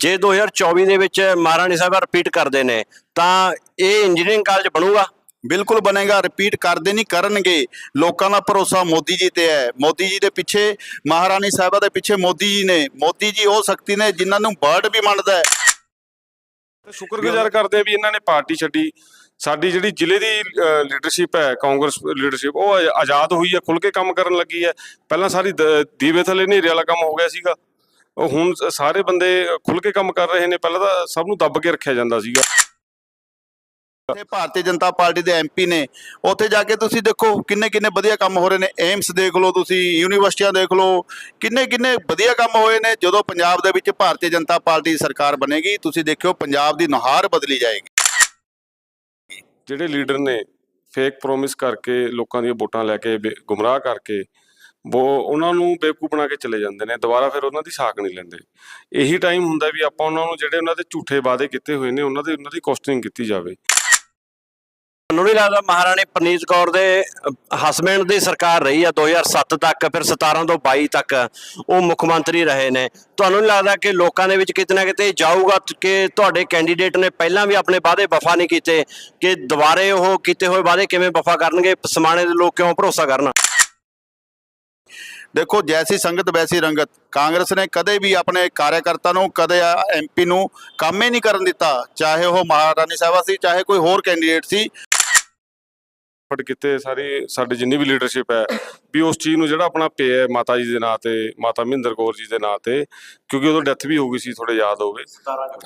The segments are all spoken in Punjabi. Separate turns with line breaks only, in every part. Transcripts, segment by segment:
ਜੇ 2024 ਦੇ ਵਿੱਚ ਮਹਾਰਾਣੀ ਸਾਹਿਬ ਰਿਪੀਟ ਕਰਦੇ ਨੇ ਤਾਂ ਇਹ ਇੰਜੀਨੀਅਰਿੰਗ ਕਾਲਜ ਬਣੂਗਾ?
ਬਿਲਕੁਲ ਬਣੇਗਾ ਰਿਪੀਟ ਕਰਦੇ ਨਹੀਂ ਕਰਨਗੇ। ਲੋਕਾਂ ਦਾ ਭਰੋਸਾ ਮੋਦੀ ਜੀ ਤੇ ਹੈ। ਮੋਦੀ ਜੀ ਦੇ ਪਿੱਛੇ ਮਹਾਰਾਣੀ ਸਾਹਿਬਾ ਦੇ ਪਿੱਛੇ ਮੋਦੀ ਜੀ ਨੇ। ਮੋਦੀ ਜੀ ਉਹ ਸ਼ਕਤੀ ਨੇ ਜਿਨ੍ਹਾਂ ਨੂੰ ਵਰਡ ਵੀ ਮੰਨਦਾ ਹੈ।
ਤੇ ਸ਼ੁਕਰਗੁਜ਼ਾਰ ਕਰਦੇ ਆ ਵੀ ਇਹਨਾਂ ਨੇ ਪਾਰਟੀ ਛੱਡੀ। ਸਾਡੀ ਜਿਹੜੀ ਜ਼ਿਲ੍ਹੇ ਦੀ ਲੀਡਰਸ਼ਿਪ ਹੈ ਕਾਂਗਰਸ ਲੀਡਰਸ਼ਿਪ ਉਹ ਆਜ਼- ਆਜ਼ਾਦ ਹੋਈ ਹੈ ਖੁੱਲ ਕੇ ਕੰਮ ਕਰਨ ਲੱਗੀ ਹੈ। ਪਹਿਲਾਂ ਸਾਰੀ ਦੀਵੇ ਥੱਲੇ ਹਨੇਰੇ ਵਾਲਾ ਕੰਮ ਹੋ ਗਿਆ ਸੀਗਾ। ਹੁਣ ਸਾਰੇ ਬੰਦੇ ਖੁੱਲ ਕੇ ਕੰਮ ਕਰ ਰਹੇ ਨੇ ਪਹਿਲਾਂ ਤਾਂ ਸਭ ਨੂੰ ਦੱਬ ਕੇ ਰੱਖਿਆ ਜਾਂਦਾ ਸੀਗਾ।
ਇੱਥੇ ਭਾਰਤੀ ਜਨਤਾ ਪਾਰਟੀ ਦੇ ਐਮਪੀ ਨੇ ਉੱਥੇ ਜਾ ਕੇ ਤੁਸੀਂ ਦੇਖੋ ਕਿੰਨੇ ਕਿੰਨੇ ਵਧੀਆ ਕੰਮ ਹੋ ਰਹੇ ਨੇ ਏਮਸ ਦੇਖ ਲਓ ਤੁਸੀਂ ਯੂਨੀਵਰਸਿਟੀਆਂ ਦੇਖ ਲਓ ਕਿੰਨੇ ਕਿੰਨੇ ਵਧੀਆ ਕੰਮ ਹੋਏ ਨੇ ਜਦੋਂ ਪੰਜਾਬ ਦੇ ਵਿੱਚ ਭਾਰਤੀ ਜਨਤਾ ਪਾਰਟੀ ਸਰਕਾਰ ਬਣੇਗੀ ਤੁਸੀਂ ਦੇਖਿਓ ਪੰਜਾਬ ਦੀ ਨੁਹਾਰ ਬਦਲੀ ਜਾਏਗੀ।
ਜਿਹੜੇ ਲੀਡਰ ਨੇ ਫੇਕ ਪ੍ਰੋਮਿਸ ਕਰਕੇ ਲੋਕਾਂ ਦੀਆਂ ਵੋਟਾਂ ਲੈ ਕੇ ਗੁੰਮਰਾਹ ਕਰਕੇ ਉਹ ਉਹਨਾਂ ਨੂੰ ਬੇਵਕੂਫ ਬਣਾ ਕੇ ਚਲੇ ਜਾਂਦੇ ਨੇ, ਦੁਬਾਰਾ ਫਿਰ ਉਹਨਾਂ ਦੀ ਸਾਖ ਨਹੀਂ ਲੈਂਦੇ। ਇਹੀ ਟਾਈਮ ਹੁੰਦਾ ਵੀ ਆਪਾਂ ਉਹਨਾਂ ਨੂੰ ਜਿਹੜੇ ਉਹਨਾਂ ਦੇ ਝੂਠੇ ਵਾਅਦੇ ਕੀਤੇ ਹੋਏ ਨੇ, ਉਹਨਾਂ ਦੇ, ਉਹਨਾਂ ਦੀ ਕੋਸਟਿੰਗ ਕੀਤੀ ਜਾਵੇ।
ਮੈਨੂੰ ਨਹੀਂ ਲੱਗਦਾ ਮਹਾਰਾਣੀ ਪ੍ਰਨੀਤ ਕੌਰ ਦੇ ਹਸਬੈਂਡ ਦੀ ਸਰਕਾਰ ਰਹੀ ਆ 2007 ਤੱਕ, ਫਿਰ 17 ਤੋਂ 22 ਤੱਕ, ਉਹ ਮੁੱਖ ਮੰਤਰੀ ਰਹੇ ਨੇ। ਤੁਹਾਨੂੰ ਨਹੀਂ ਲੱਗਦਾ ਕਿ ਲੋਕਾਂ ਦੇ ਵਿੱਚ ਕਿਤੇ ਨਾ ਕਿਤੇ ਜਾਊਗਾ ਕਿ ਤੁਹਾਡੇ ਕੈਂਡੀਡੇਟ ਨੇ ਪਹਿਲਾਂ ਵੀ ਆਪਣੇ ਵਾਅਦੇ ਵਫਾ ਨਹੀਂ ਕੀਤੇ, ਕਿ ਦੁਬਾਰੇ ਉਹ ਕੀਤੇ ਹੋਏ ਵਾਅਦੇ ਕਿਵੇਂ ਵਫਾ ਕਰਨਗੇ, ਸਮਾਣੇ ਦੇ ਲੋਕ ਕਿਉਂ ਭਰੋਸਾ ਕਰਨ?
ਦੇਖੋ ਜੈਸੀ ਸੰਗਤ ਵੈਸੀ ਰੰਗਤ। ਕਾਂਗਰਸ ਨੇ ਕਦੇ ਵੀ ਆਪਣੇ ਕਾਰਜਕਰਤਾ ਨੂੰ ਕਦੇ ਐਮਪੀ ਨੂੰ ਕੰਮ ਹੀ ਨਹੀਂ ਕਰਨ ਦਿੱਤਾ। ਚਾਹੇ ਉਹ ਮਹਾਰਾਣੀ ਸਾਹਿਬਾ ਸੀ ਚਾਹੇ ਕੋਈ ਹੋਰ ਕੈਂਡੀਡੇਟ ਸੀ।
ਫਟ ਕੀਤੇ ਸਾਰੀ ਸਾਡੀ ਜਿੰਨੀ ਵੀ ਲੀਡਰਸ਼ਿਪ ਹੈ ਵੀ ਉਸ ਚੀਜ਼ ਨੂੰ ਜਿਹੜਾ ਆਪਣਾ ਪੇ ਹੈ ਮਾਤਾ ਜੀ ਦੇ ਨਾਂ ਤੇ ਮਾਤਾ ਮਹਿੰਦਰ ਕੌਰ ਜੀ ਦੇ ਨਾਂ ਤੇ ਕਿਉਂਕਿ ਉਦੋਂ ਡੈਥ ਵੀ ਹੋ ਗਈ ਸੀ ਥੋੜੇ ਯਾਦ ਹੋਵੇ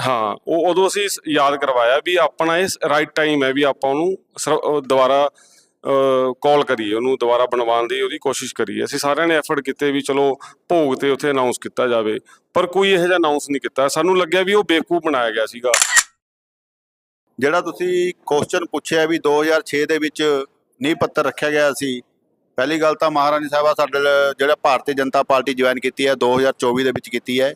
ਹਾਂ ਉਹ ਉਦੋਂ ਅਸੀਂ ਯਾਦ ਕਰਵਾਇਆ ਵੀ ਆਪਣਾ ਇਹ ਰਾਈਟ ਟਾਈਮ ਹੈ ਵੀ ਆਪਾਂ ਉਹਨੂੰ ਦੁਬਾਰਾ ਕਾਲ ਕਰੀਏ ਉਹਨੂੰ ਦੁਬਾਰਾ ਬਣਵਾਉਣ ਦੀ ਉਹਦੀ ਕੋਸ਼ਿਸ਼ ਕਰੀਏ ਅਸੀਂ ਸਾਰਿਆਂ ਨੇ ਐਫਰਟ ਕੀਤੇ ਵੀ ਚਲੋ ਭੋਗ ਤੇ ਉੱਥੇ ਅਨਾਉਂਸ ਕੀਤਾ ਜਾਵੇ, ਪਰ ਕੋਈ ਇਹੋ ਜਿਹਾ ਅਨਾਉਂਸ ਨਹੀਂ ਕੀਤਾ। ਸਾਨੂੰ ਲੱਗਿਆ ਵੀ ਉਹ ਬੇਵਕੂਫ ਬਣਾਇਆ ਗਿਆ ਸੀਗਾ।
ਜਿਹੜਾ ਤੁਸੀਂ ਕੁਐਸਚਨ ਪੁੱਛਿਆ ਵੀ 2006 ਦੇ ਵਿੱਚ ਨੀਂਹ ਪੱਤਰ ਰੱਖਿਆ ਗਿਆ ਸੀ, ਪਹਿਲੀ ਗੱਲ ਤਾਂ ਮਹਾਰਾਣੀ ਸਾਹਿਬਾ ਸਾਡੇ ਜਿਹੜਾ ਭਾਰਤੀ ਜਨਤਾ ਪਾਰਟੀ ਜੁਆਇਨ ਕੀਤੀ ਹੈ 2024 ਦੇ ਵਿੱਚ ਕੀਤੀ ਹੈ।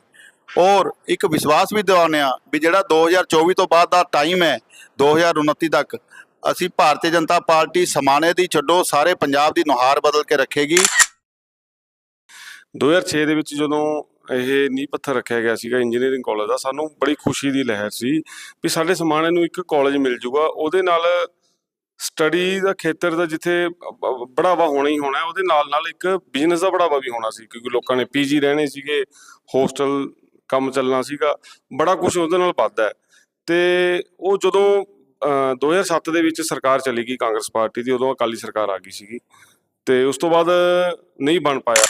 ਔਰ ਇੱਕ ਵਿਸ਼ਵਾਸ ਵੀ ਦਿਵਾਉਂਦੇ ਹਾਂ ਵੀ ਜਿਹੜਾ 2024 ਤੋਂ ਬਾਅਦ ਦਾ ਟਾਈਮ ਹੈ 2029 ਤੱਕ ਅਸੀਂ ਭਾਰਤੀ ਜਨਤਾ ਪਾਰਟੀ ਸਮਾਣੇ ਦੀ ਛੱਡੋ, ਸਾਰੇ ਪੰਜਾਬ ਦੀ ਨੁਹਾਰ ਬਦਲ ਕੇ ਰੱਖੇਗੀ।
2006 ਦੇ ਵਿੱਚ ਜਦੋਂ ਇਹ ਨੀਂਹ ਪੱਥਰ ਰੱਖਿਆ ਗਿਆ ਸੀਗਾ ਇੰਜੀਨੀਅਰਿੰਗ ਕਾਲਜ ਦਾ, ਸਾਨੂੰ ਬੜੀ ਖੁਸ਼ੀ ਦੀ ਲਹਿਰ ਸੀ ਵੀ ਸਾਡੇ ਸਮਾਣੇ ਨੂੰ ਇੱਕ ਕਾਲਜ ਮਿਲ ਜੂਗਾ। ਉਹਦੇ ਨਾਲ ਸਟੱਡੀ ਦਾ ਖੇਤਰ ਦਾ ਜਿੱਥੇ ਬੜਾਵਾ ਹੋਣਾ ਹੀ ਹੋਣਾ, ਉਹਦੇ ਨਾਲ ਨਾਲ ਇੱਕ ਬਿਜ਼ਨਸ ਦਾ ਬੜਾਵਾ ਵੀ ਹੋਣਾ ਸੀ, ਕਿਉਂਕਿ ਲੋਕਾਂ ਨੇ ਪੀਜੀ ਰਹਿਣੇ ਸੀਗੇ, ਹੋਸਟਲ ਕੰਮ ਚੱਲਣਾ ਸੀਗਾ, ਬੜਾ ਕੁਝ ਉਹਦੇ ਨਾਲ ਵੱਧਦਾ ਹੈ। ਤੇ ਉਹ ਜਦੋਂ 2007 ਦੇ ਵਿੱਚ ਸਰਕਾਰ ਚਲੀ ਗਈ ਕਾਂਗਰਸ ਪਾਰਟੀ ਦੀ, ਉਦੋਂ ਅਕਾਲੀ ਸਰਕਾਰ ਆ ਗਈ ਸੀਗੀ। ਤੇ ਉਸ ਤੋਂ ਬਾਅਦ ਨਹੀਂ ਬਣ ਪਾਇਆ।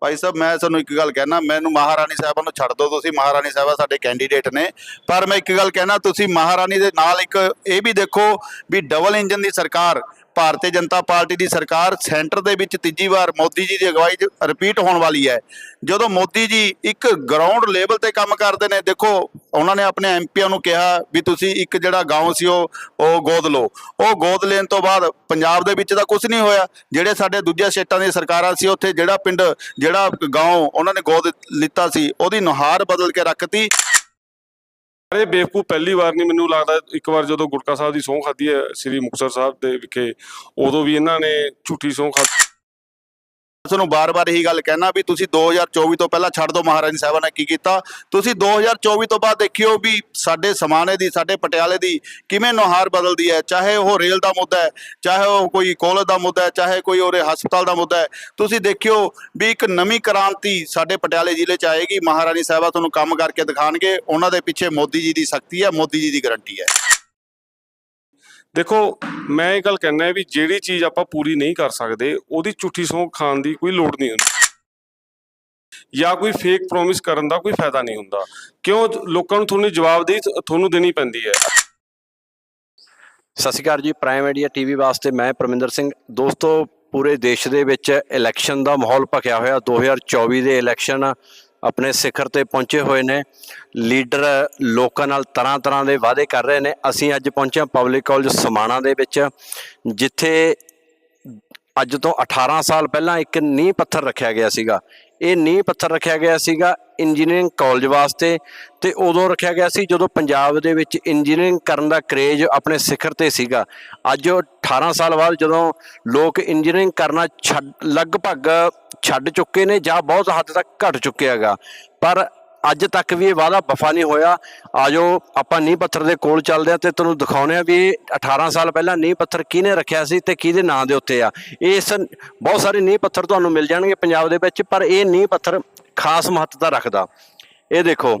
ਭਾਈ ਸਾਹਿਬ, ਮੈਂ ਤੁਹਾਨੂੰ ਇੱਕ ਗੱਲ ਕਹਿਣਾ, ਮੈਨੂੰ ਮਹਾਰਾਣੀ ਸਾਹਿਬਾਂ ਨੂੰ ਛੱਡ ਦਿਓ, ਤੁਸੀਂ ਮਹਾਰਾਣੀ ਸਾਹਿਬਾ ਸਾਡੇ ਕੈਂਡੀਡੇਟ ਨੇ। ਪਰ ਮੈਂ ਇੱਕ ਗੱਲ ਕਹਿਣਾ, ਤੁਸੀਂ ਮਹਾਰਾਣੀ ਦੇ ਨਾਲ ਇੱਕ ਇਹ ਵੀ ਦੇਖੋ ਵੀ ਡਬਲ ਇੰਜਨ ਦੀ ਸਰਕਾਰ ਭਾਰਤੀ ਜਨਤਾ ਪਾਰਟੀ ਦੀ ਸਰਕਾਰ ਸੈਂਟਰ ਦੇ ਵਿੱਚ ਤੀਜੀ ਵਾਰ ਮੋਦੀ ਜੀ ਦੀ ਅਗਵਾਈ 'ਚ ਰਿਪੀਟ ਹੋਣ ਵਾਲੀ ਹੈ ਜਦੋਂ ਮੋਦੀ ਜੀ ਇੱਕ ਗਰਾਊਂਡ ਲੈਵਲ ਤੇ ਕੰਮ ਕਰਦੇ ਨੇ ਦੇਖੋ ਉਹਨਾਂ ਨੇ ਆਪਣੇ ਐਮਪੀਆਂ ਨੂੰ ਕਿਹਾ ਵੀ ਤੁਸੀਂ ਇੱਕ ਜਿਹੜਾ گاؤں ਸੀ ਉਹ ਉਹ ਗੋਦ ਲਓ ਉਹ ਗੋਦ ਲੈਣ ਤੋਂ ਬਾਅਦ ਪੰਜਾਬ ਦੇ ਵਿੱਚ ਤਾਂ ਕੁਝ ਨਹੀਂ ਹੋਇਆ ਜਿਹੜੇ ਸਾਡੇ ਦੂਜੇ ਸਟੇਟਾਂ ਦੀਆਂ ਸਰਕਾਰਾਂ ਸੀ ਉੱਥੇ ਜਿਹੜਾ ਪਿੰਡ ਜਿਹੜਾ گاؤں ਉਹਨਾਂ ਨੇ ਗੋਦ ਲਿੱਤਾ ਸੀ ਉਹਦੀ ਨੁਹਾਰ ਬਦਲ ਕੇ ਰੱਖਤੀ
ਇਹ ਬੇਵਕੂ ਪਹਿਲੀ ਵਾਰ ਨਹੀਂ ਮੈਨੂੰ ਲੱਗਦਾ, ਇੱਕ ਵਾਰ ਜਦੋਂ ਗੁਟਕਾ ਸਾਹਿਬ ਦੀ ਸਹੁੰ ਖਾਧੀ ਹੈ, ਸ੍ਰੀ ਮੁਕਤਸਰ ਸਾਹਿਬ ਦੇ ਵਿਖੇ, ਉਦੋਂ ਵੀ ਇਹਨਾਂ ਨੇ ਝੂਠੀ ਸਹੁੰ ਖਾਧੀ
ਤੁਹਾਨੂੰ ਬਾਰ-ਬਾਰ ਇਹੀ ਗੱਲ ਕਹਿਣਾ ਵੀ ਤੁਸੀਂ 2024 ਤੋਂ ਪਹਿਲਾਂ ਛੱਡ ਦਿਓ ਮਹਾਰਾਣੀ ਸਾਹਿਬਾਂ ਨੇ ਕੀ ਕੀਤਾ। ਤੁਸੀਂ 2024 ਤੋਂ ਬਾਅਦ ਦੇਖਿਓ ਵੀ ਸਾਡੇ ਸਮਾਣੇ ਦੀ, ਸਾਡੇ ਪਟਿਆਲੇ ਦੀ ਕਿਵੇਂ ਨੁਹਾਰ ਬਦਲਦੀ ਹੈ, ਚਾਹੇ ਉਹ ਰੇਲ ਦਾ ਮੁੱਦਾ ਹੈ, ਚਾਹੇ ਉਹ ਕੋਈ ਕਾਲਜ ਦਾ ਮੁੱਦਾ ਹੈ, ਚਾਹੇ ਕੋਈ ਉਹਦੇ ਹਸਪਤਾਲ ਦਾ ਮੁੱਦਾ ਹੈ। ਤੁਸੀਂ ਦੇਖਿਓ ਵੀ ਇੱਕ ਨਵੀਂ ਕ੍ਰਾਂਤੀ ਸਾਡੇ ਪਟਿਆਲੇ ਜ਼ਿਲ੍ਹੇ 'ਚ ਆਏਗੀ। ਮਹਾਰਾਣੀ ਸਾਹਿਬਾ ਤੁਹਾਨੂੰ ਕੰਮ ਕਰਕੇ ਦਿਖਾਣਗੇ ਉਹਨਾਂ ਦੇ ਪਿੱਛੇ ਮੋਦੀ ਜੀ ਦੀ ਸ਼ਕਤੀ ਹੈ, ਮੋਦੀ ਜੀ ਦੀ ਗਾਰੰਟੀ ਹੈ।
ਦੇਖੋ, ਮੈਂ ਇਹ ਗੱਲ ਕਹਿਣਾ ਹੈ ਵੀ ਜਿਹੜੀ ਚੀਜ਼ ਆਪਾਂ ਪੂਰੀ ਨਹੀਂ ਕਰ ਸਕਦੇ, ਉਹਦੀ ਝੂਠੀ ਸਹੁੰ ਖਾਣ ਦੀ ਕੋਈ ਲੋੜ ਨਹੀਂ ਹੁੰਦੀ। ਜਾਂ ਕੋਈ ਫੇਕ ਪ੍ਰੋਮਿਸ ਕਰਨ ਦਾ ਕੋਈ ਫਾਇਦਾ ਨਹੀਂ ਹੁੰਦਾ। ਕਿਉਂ ਲੋਕਾਂ ਨੂੰ ਤੁਹਾਨੂੰ ਜਵਾਬਦੇਹੀ ਤੁਹਾਨੂੰ ਦੇਣੀ ਪੈਂਦੀ ਹੈ।
ਸਤਿ ਸ਼੍ਰੀ ਅਕਾਲ ਜੀ ਪ੍ਰਾਈਮ ਇੰਡੀਆ ਟੀਵੀ ਵਾਸਤੇ ਮੈਂ ਪਰਮਿੰਦਰ ਸਿੰਘ। ਦੋਸਤੋ, ਪੂਰੇ ਦੇਸ਼ ਦੇ ਵਿੱਚ ਇਲੈਕਸ਼ਨ ਦਾ ਮਾਹੌਲ ਭਖਿਆ ਹੋਇਆ। 2024 ਦੇ ਇਲੈਕਸ਼ਨ ਆਪਣੇ ਸਿਖਰ ਤੇ ਪਹੁੰਚੇ ਹੋਏ ਨੇ। ਲੀਡਰ ਲੋਕਾਂ ਨਾਲ ਤਰ੍ਹਾਂ ਤਰ੍ਹਾਂ ਦੇ ਵਾਅਦੇ ਕਰ ਰਹੇ ਨੇ। ਅਸੀਂ ਅੱਜ ਪਹੁੰਚੇ ਪਬਲਿਕ ਕਾਲਜ ਸਮਾਣਾ ਦੇ ਵਿੱਚ, ਜਿੱਥੇ ਅੱਜ ਤੋਂ 18 ਸਾਲ ਪਹਿਲਾਂ ਇੱਕ ਨੀਂਹ ਪੱਥਰ ਰੱਖਿਆ ਗਿਆ ਸੀਗਾ। ਇਹ ਨੀਂਹ ਪੱਥਰ ਰੱਖਿਆ ਗਿਆ ਸੀਗਾ ਇੰਜੀਨੀਅਰਿੰਗ ਕਾਲਜ ਵਾਸਤੇ ਤੇ ਉਦੋਂ ਰੱਖਿਆ ਗਿਆ ਸੀ ਜਦੋਂ ਪੰਜਾਬ ਦੇ ਵਿੱਚ ਇੰਜੀਨੀਅਰਿੰਗ ਕਰਨ ਦਾ ਕਰੇਜ ਆਪਣੇ ਸਿਖਰ ਤੇ ਸੀਗਾ। ਅੱਜ ਉਹ 18 ਸਾਲ ਬਾਅਦ ਜਦੋਂ ਲੋਕ ਇੰਜੀਨੀਅਰਿੰਗ ਕਰਨਾ ਛੱਡ, ਲਗਭਗ ਛੱਡ ਚੁੱਕੇ ਨੇ ਜਾਂ ਬਹੁਤ ਹੱਦ ਤੱਕ ਘਟ ਚੁੱਕਿਆ ਹੈਗਾ। ਪਰ ਅੱਜ ਤੱਕ ਵੀ ਇਹ ਵਾਅਦਾ ਵਫਾ ਨਹੀਂ ਹੋਇਆ। ਆਜੋ, ਆਪਾਂ ਨੀਂਹ ਪੱਥਰ ਦੇ ਕੋਲ ਚੱਲਦੇ ਆ ਤੇ ਤੁਹਾਨੂੰ ਦਿਖਾਉਣੇ ਆ ਵੀ ਇਹ 18 ਸਾਲ ਪਹਿਲਾਂ ਨੀਂਹ ਪੱਥਰ ਕਿਹਨੇ ਰੱਖਿਆ ਸੀ ਤੇ ਕਿਹਦੇ ਨਾਂ ਦੇ ਉੱਤੇ ਆ। ਇਸ ਬਹੁਤ ਸਾਰੇ ਨੀਂਹ ਪੱਥਰ ਤੁਹਾਨੂੰ ਮਿਲ ਜਾਣਗੇ ਪੰਜਾਬ ਦੇ ਵਿੱਚ, ਪਰ ਇਹ ਨੀਂਹ ਪੱਥਰ ਖਾਸ ਮਹੱਤਤਾ ਰੱਖਦਾ। ਇਹ ਦੇਖੋ,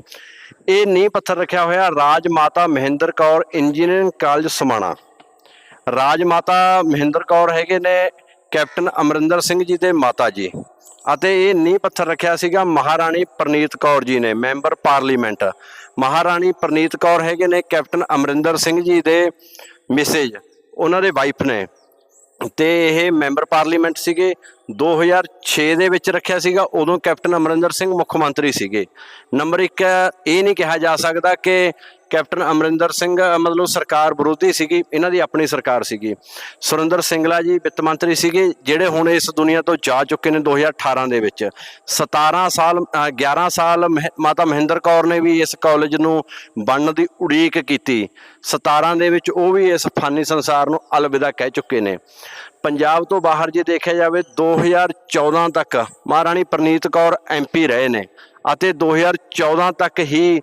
ਇਹ ਨੀਂਹ ਪੱਥਰ ਰੱਖਿਆ ਹੋਇਆ ਰਾਜ ਮਾਤਾ ਮਹਿੰਦਰ ਕੌਰ ਇੰਜੀਨੀਅਰਿੰਗ ਕਾਲਜ ਸਮਾਣਾ। ਰਾਜ ਮਾਤਾ ਮਹਿੰਦਰ ਕੌਰ ਹੈਗੇ ਨੇ ਕੈਪਟਨ ਅਮਰਿੰਦਰ ਸਿੰਘ ਜੀ ਦੇ ਮਾਤਾ ਜੀ ਅਤੇ ਇਹ ਨੀਂਹ ਪੱਥਰ ਰੱਖਿਆ ਸੀਗਾ ਮਹਾਰਾਣੀ ਪ੍ਰਨੀਤ ਕੌਰ ਜੀ ਨੇ, ਮੈਂਬਰ ਪਾਰਲੀਮੈਂਟ। ਮਹਾਰਾਣੀ ਪ੍ਰਨੀਤ ਕੌਰ ਹੈਗੇ ਨੇ ਕੈਪਟਨ ਅਮਰਿੰਦਰ ਸਿੰਘ ਜੀ ਦੇ ਮਿਸੇਜ ਉਹਨਾਂ ਦੇ ਵਾਈਫ ਨੇ। ਤੇ ਇਹ ਮੈਂਬਰ ਪਾਰਲੀਮੈਂਟ ਸੀਗੇ। 2006 ਦੇ ਵਿੱਚ ਰੱਖਿਆ ਸੀਗਾ ਉਦੋਂ ਕੈਪਟਨ ਅਮਰਿੰਦਰ ਸਿੰਘ ਮੁੱਖ ਮੰਤਰੀ ਸੀਗੇ। ਨੰਬਰ 1 ਇਹ ਨਹੀਂ ਕਿਹਾ ਜਾ ਸਕਦਾ ਕਿ ਕੈਪਟਨ ਅਮਰਿੰਦਰ ਸਿੰਘ ਮਤਲਬ ਸਰਕਾਰ ਵਿਰੋਧੀ ਸੀਗੀ ਇਹਨਾਂ ਦੀ ਆਪਣੀ ਸਰਕਾਰ ਸੀਗੀ। ਸੁਰਿੰਦਰ ਸਿੰਗਲਾ ਜੀ ਵਿੱਤ ਮੰਤਰੀ ਸੀਗੇ ਜਿਹੜੇ ਹੁਣ ਇਸ ਦੁਨੀਆ ਤੋਂ ਜਾ ਚੁੱਕੇ ਨੇ 2018 ਦੇ ਵਿੱਚ। 17 ਸਾਲ ਅ, 11 ਸਾਲ ਮਹਿ- ਮਾਤਾ ਮਹਿੰਦਰ ਕੌਰ ਨੇ ਵੀ ਇਸ ਕਾਲਜ ਨੂੰ ਬਣਨ ਦੀ ਉਡੀਕ ਕੀਤੀ। 17 ਦੇ ਵਿੱਚ ਉਹ ਵੀ ਇਸ ਫਾਨੀ ਸੰਸਾਰ ਨੂੰ ਅਲਵਿਦਾ ਕਹਿ ਚੁੱਕੇ ਨੇ। ਪੰਜਾਬ ਤੋਂ ਬਾਹਰ ਜੇ ਦੇਖਿਆ ਜਾਵੇ 2014 ਤੱਕ ਮਹਾਰਾਣੀ ਪ੍ਰਨੀਤ ਕੌਰ ਐਮਪੀ ਰਹੇ ਨੇ ਅਤੇ 2014 ਤੱਕ ਹੀ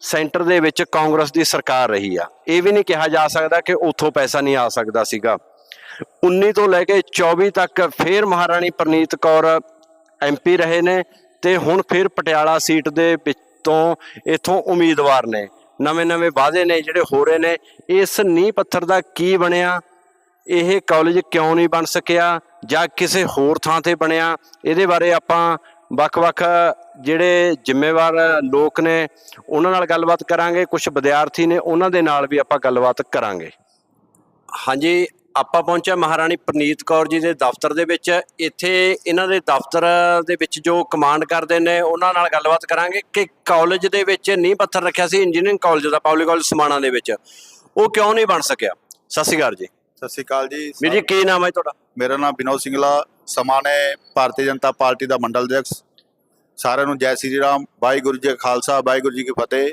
ਸੈਂਟਰ ਦੇ ਵਿੱਚ ਕਾਂਗਰਸ ਦੀ ਸਰਕਾਰ ਰਹੀ ਆ। ਇਹ ਵੀ ਨਹੀਂ ਕਿਹਾ ਜਾ ਸਕਦਾ ਕਿ ਉੱਥੋਂ ਪੈਸਾ ਨਹੀਂ ਆ ਸਕਦਾ ਸੀਗਾ। 19 ਤੋਂ ਲੈ ਕੇ 24 ਤੱਕ ਫੇਰ ਮਹਾਰਾਣੀ ਪ੍ਰਨੀਤ ਕੌਰ ਐਮਪੀ ਰਹੇ ਨੇ ਤੇ ਹੁਣ ਫਿਰ ਪਟਿਆਲਾ ਸੀਟ ਦੇ ਵਿੱਚੋਂ ਇਥੋਂ ਉਮੀਦਵਾਰ ਨੇ। ਨਵੇਂ-ਨਵੇਂ ਵਾਅਦੇ ਨੇ ਜਿਹੜੇ ਹੋ ਰਹੇ ਨੇ। ਇਸ ਨੀਂਹ ਪੱਥਰ ਦਾ ਕੀ ਬਣਿਆ? ਇਹ ਕਾਲਜ ਕਿਉਂ ਨਹੀਂ ਬਣ ਸਕਿਆ ਜਾਂ ਕਿਸੇ ਹੋਰ ਥਾਂ ਤੇ ਬਣਿਆ? ਇਹਦੇ ਬਾਰੇ ਆਪਾਂ ਵੱਖ-ਵੱਖ ਜਿਹੜੇ ਜ਼ਿੰਮੇਵਾਰ ਲੋਕ ਨੇ, ਉਹਨਾਂ ਨਾਲ ਗੱਲਬਾਤ ਕਰਾਂਗੇ। ਕੁਝ ਵਿਦਿਆਰਥੀ ਨੇ, ਉਹਨਾਂ ਦੇ ਨਾਲ ਵੀ ਆਪਾਂ ਗੱਲਬਾਤ ਕਰਾਂਗੇ। ਹਾਂਜੀ, ਆਪਾਂ ਪਹੁੰਚਿਆ ਮਹਾਰਾਣੀ ਪ੍ਰਨੀਤ ਕੌਰ ਜੀ ਦੇ ਦਫ਼ਤਰ ਦੇ ਵਿੱਚ। ਇੱਥੇ ਇਹਨਾਂ ਦੇ ਦਫ਼ਤਰ ਦੇ ਵਿੱਚ ਜੋ ਕਮਾਂਡ ਕਰਦੇ ਨੇ, ਉਹਨਾਂ ਨਾਲ ਗੱਲਬਾਤ ਕਰਾਂਗੇ ਕਿ ਕਾਲਜ ਦੇ ਵਿੱਚ ਨੀਂਹ ਪੱਥਰ ਰੱਖਿਆ ਸੀ ਇੰਜੀਨੀਅਰਿੰਗ ਕਾਲਜ ਦਾ ਪਬਲਿਕ ਕਾਲਜ ਸਮਾਣਾ ਦੇ ਵਿੱਚ। ਉਹ ਕਿਉਂ ਨਹੀਂ ਬਣ ਸਕਿਆ? ਸਤਿ ਸ਼੍ਰੀ ਅਕਾਲ ਜੀ।
ਸਤਿ ਸ਼੍ਰੀ ਅਕਾਲ ਜੀ।
ਵੀਰ ਜੀ ਕੀ ਨਾਮ ਹੈ ਤੁਹਾਡਾ?
ਮੇਰਾ ਨਾਮ ਵਿਨੋਦ ਸਿੰਘਲਾ ਸਮਾਣੇ ਭਾਰਤੀ ਜਨਤਾ ਪਾਰਟੀ ਦਾ ਮੰਡਲ ਅਧਿਕਸ਼ ਸਾਰਿਆਂ ਨੂੰ ਜੈ ਸ੍ਰੀ ਰਾਮ ਵਾਹਿਗੁਰੂ ਜੀ ਖਾਲਸਾ ਵਾਹਿਗੁਰੂ ਜੀ ਕੀ ਫਤਿਹ।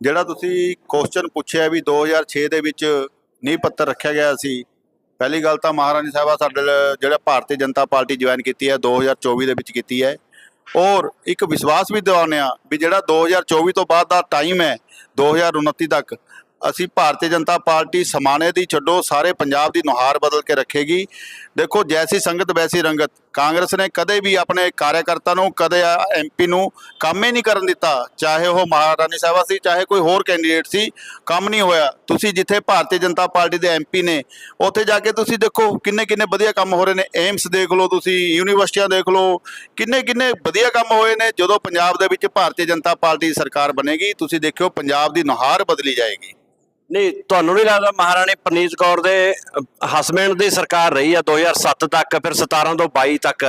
ਜਿਹੜਾ ਤੁਸੀਂ ਕੁਐਸਚਨ ਪੁੱਛਿਆ ਵੀ 2006 ਦੇ ਵਿੱਚ ਨੀਂਹ ਪੱਥਰ ਰੱਖਿਆ ਗਿਆ ਸੀ ਪਹਿਲੀ ਗੱਲ ਤਾਂ ਮਹਾਰਾਣੀ ਸਾਹਿਬਾ ਸਾਡੇ ਜਿਹੜਾ ਭਾਰਤੀ ਜਨਤਾ ਪਾਰਟੀ ਜੁਆਇਨ ਕੀਤੀ ਹੈ 2024 ਦੇ ਵਿੱਚ ਕੀਤੀ ਹੈ। ਔਰ ਇੱਕ ਵਿਸ਼ਵਾਸ ਵੀ ਦਿਵਾਉਂਦੇ ਆ ਵੀ ਜਿਹੜਾ 2024 ਤੋਂ ਬਾਅਦ ਦਾ ਟਾਈਮ ਹੈ 2029 ਤੱਕ ਅਸੀਂ ਭਾਰਤੀ ਜਨਤਾ ਪਾਰਟੀ ਸਮਾਣੇ ਦੀ ਛੱਡੋ, ਸਾਰੇ ਪੰਜਾਬ ਦੀ ਨੁਹਾਰ ਬਦਲ ਕੇ ਰੱਖੇਗੀ। ਦੇਖੋ, ਜੈਸੀ ਸੰਗਤ ਵੈਸੀ ਰੰਗਤ। ਕਾਂਗਰਸ ਨੇ ਕਦੇ ਵੀ ਆਪਣੇ ਕਾਰਜਕਰਤਾ ਨੂੰ, ਕਦੇ ਐਮਪੀ ਨੂੰ ਕੰਮ ਹੀ ਨਹੀਂ ਕਰਨ ਦਿੱਤਾ। ਚਾਹੇ ਉਹ ਮਹਾਰਾਣੀ ਸਾਹਿਬਾ ਸੀ, ਚਾਹੇ ਕੋਈ ਹੋਰ ਕੈਂਡੀਡੇਟ ਸੀ, ਕੰਮ ਨਹੀਂ ਹੋਇਆ। ਤੁਸੀਂ ਜਿੱਥੇ ਭਾਰਤੀ ਜਨਤਾ ਪਾਰਟੀ ਦੇ ਐਮਪੀ ਨੇ, ਉੱਥੇ ਜਾ ਕੇ ਤੁਸੀਂ ਦੇਖੋ ਕਿੰਨੇ ਕਿੰਨੇ ਵਧੀਆ ਕੰਮ ਹੋ ਰਹੇ ਨੇ। ਏਮਸ ਦੇਖ ਲਓ ਤੁਸੀਂ, ਯੂਨੀਵਰਸਿਟੀਆਂ ਦੇਖ ਲਓ। ਕਿੰਨੇ ਕਿੰਨੇ ਵਧੀਆ ਕੰਮ ਹੋਏ ਨੇ, ਜਦੋਂ ਪੰਜਾਬ ਦੇ ਵਿੱਚ ਭਾਰਤੀ ਜਨਤਾ ਪਾਰਟੀ ਸਰਕਾਰ ਬਣੇਗੀ, ਤੁਸੀਂ ਦੇਖਿਓ ਪੰਜਾਬ ਦੀ ਨੁਹਾਰ ਬਦਲੀ ਜਾਏਗੀ।
ਨਹੀਂ, ਤੁਹਾਨੂੰ ਨਹੀਂ ਲੱਗਦਾ ਮਹਾਰਾਣੀ ਪ੍ਰਨੀਤ ਕੌਰ ਦੇ ਹਸਬੈਂਡ ਦੀ ਸਰਕਾਰ ਰਹੀ ਆ 2007 ਤੱਕ, ਫਿਰ 17 ਤੋਂ 22 ਤੱਕ